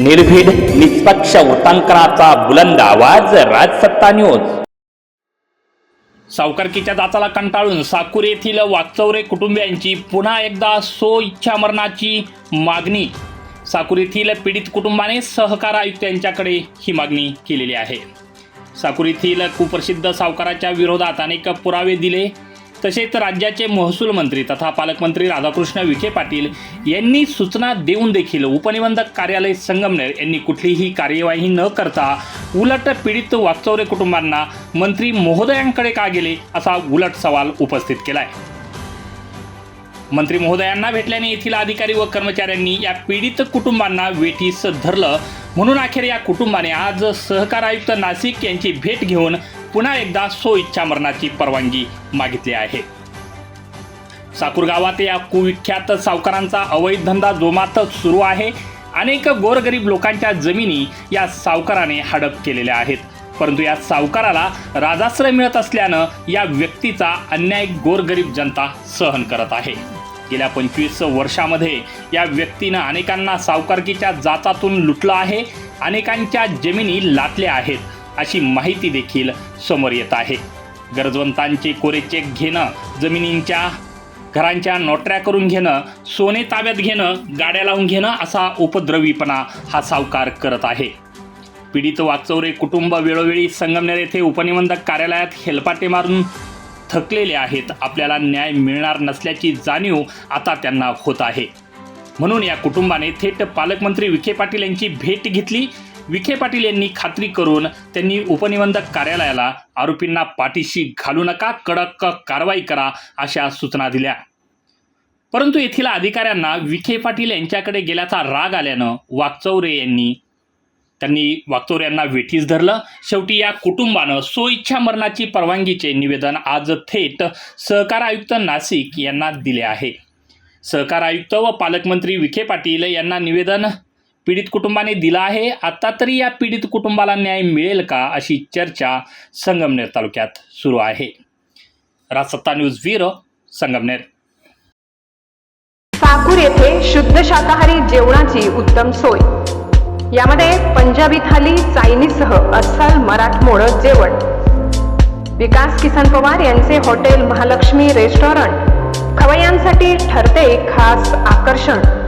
निर्भीड निष्पक्ष वृत्तांकनाचा बुलंद आवाज राजसत्ता न्यूज. सावकारकीच्या जाचाला कंटाळून साकूर येथील वाकचौरे कुटुंबियांची पुन्हा एकदा सो इच्छा मरणाची मागणी. साकूर येथील पीडित कुटुंबाने सहकार आयुक्त यांच्याकडे ही मागणी केलेली आहे. साकूर येथील कुप्रसिद्ध सावकाराच्या विरोधात अनेक पुरावे दिले. तसेच राज्याचे महसूल मंत्री तथा पालकमंत्री राधाकृष्ण विखे पाटील यांनी सूचना देऊन देखील उपनिबंधक कार्यालय संगमनेर यांनी कुठलीही कार्यवाही न करता उलट पीडित वाकचौरे कुटुंबांना मंत्री महोदयांकडे का गेले असा उलट सवाल उपस्थित केलाय. मंत्री महोदयांना भेटल्याने येथील अधिकारी व कर्मचाऱ्यांनी या पीडित कुटुंबांना वेठीस धरलं. म्हणून अखेर या कुटुंबाने आज सहकार आयुक्त नाशिक यांची भेट घेऊन पुन्हा एकदा सो इच्छा मरणाची परवानगी मागितली आहे. साकूर गावात या कुविख्यात सावकारांचा अवैध धंदा जोमातच सुरू आहे. अनेक गोरगरीब लोकांच्या जमिनी या सावकाराने हडप केलेल्या आहेत. परंतु या सावकाराला राजाश्रय मिळत असल्यानं या व्यक्तीचा अन्याय गोरगरीब जनता सहन करत आहे. गेल्या पंचवीस वर्षामध्ये या व्यक्तीनं अनेकांना सावकारकीच्या जाचातून लुटलं आहे. अनेकांच्या जमिनी लाटल्या आहेत. अशी माहिती देखील समोर येत आहे. गरजवंतांचे कोरे चेक घेणं जमिनींच्या घरांच्या नोटऱ्या करून घेणं सोने ताब्यात घेणं गाड्या लावून घेणं असा उपद्रवीपणा हा सावकार करत आहे. पीडित वाकचौरे कुटुंब वेळोवेळी संगमनेर येथे उपनिबंधक कार्यालयात हेलपाटे मारून थकलेले आहेत. आपल्याला न्याय मिळणार नसल्याची जाणीव आता त्यांना होत आहे. म्हणून या कुटुंबाने थेट पालकमंत्री विखे पाटील यांची भेट घेतली. विखे पाटील यांनी खात्री करून त्यांनी उपनिबंधक कार्यालयाला आरोपींना पाठीशी घालू नका कडक कारवाई करा अशा सूचना दिल्या. परंतु येथील अधिकाऱ्यांना विखे पाटील यांच्याकडे गेल्याचा राग आल्यानं वाकचौरे यांनी त्यांनी वाकचौरे यांना वेठीस धरलं. शेवटी या कुटुंबानं स्वइच्छा मरणाची परवानगीचे निवेदन आज थेट सहकार आयुक्त नाशिक यांना दिले आहे. सहकार आयुक्त व पालकमंत्री विखे पाटील यांना निवेदन पीडित कुटुंबाने दिला आहे. आता तरी या पीडित कुटुंबाला न्याय मिळेल का अशी चर्चा संगमनेर तालुक्यात सुरू आहे. Rajsatta news bureau Sangamner. Sakur येथे शुद्ध शाकाहारी जेवणाची उत्तम सोय. यामध्ये पंजाबी थाली चायनीजसह अस्सल मराठमोळ जेवण. विकास किसन पवार यांचे हॉटेल महालक्ष्मी रेस्टॉरंट. खवय्यांसाठी ठरते खास आकर्षण.